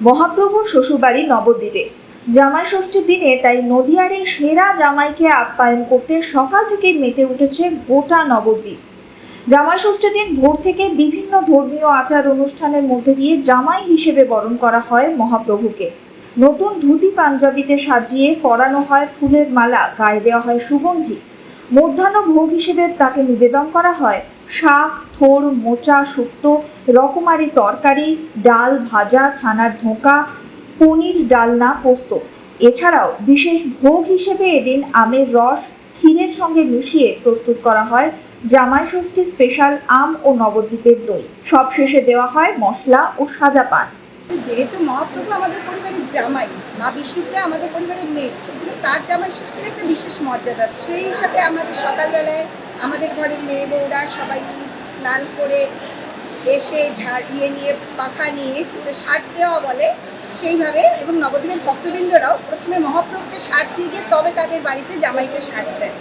মহাপ্রভুর শ্বশুরবাড়ি নবদ্বীপে। জামাই ষষ্ঠীর দিনে তাই নদিয়ার এই সেরা জামাইকে আপ্যায়ন করতে সকাল থেকে মেতে উঠেছে গোটা নবদ্বীপ। জামাই ষষ্ঠীর দিন ভোর থেকে বিভিন্ন ধর্মীয় আচার অনুষ্ঠানের মধ্যে দিয়ে জামাই হিসেবে বরণ করা হয় মহাপ্রভুকে। নতুন ধুতি পাঞ্জাবিতে সাজিয়ে পরানো হয় ফুলের মালা, গায়ে দেওয়া হয় সুগন্ধি। মধ্যাহ্ন ভোগ হিসেবে তাকে নিবেদন করা হয় শাক থোর মোচা, শুক্তো, রকমারি তরকারি, ডাল ভাজা, ছানার ধোঁকা, পনির, ডালনা, পোস্ত। এছাড়াও বিশেষ ভোগ হিসেবে এদিন আমের রস ক্ষীরের সঙ্গে মিশিয়ে প্রস্তুত করা হয় জামাই ষষ্ঠী স্পেশাল আম ও নবদ্বীপের দই। সব শেষে দেওয়া হয় মশলা ও সাজা পান। যেহেতু মহাপ্রভু আমাদের পরিবারের জামাই, মা বিষ্ণুপ্রিয়া আমাদের পরিবারের মেয়ে, সেজন্য তার জামাই ষষ্ঠীর একটা বিশেষ মর্যাদা, সেই হিসাবে আমাদের সকালবেলায় আমাদের ঘরের মেয়ে বউরা সবাই স্নান করে এসে ঝাড়িয়ে নিয়ে, পাখা নিয়ে সার দেওয়া বলে সেইভাবে এবং নবদ্বীপের ভক্তবৃন্দরাও প্রথমে মহাপ্রভুকে সার দিয়ে গিয়ে তবে তাদের বাড়িতে জামাইকে সার দেয়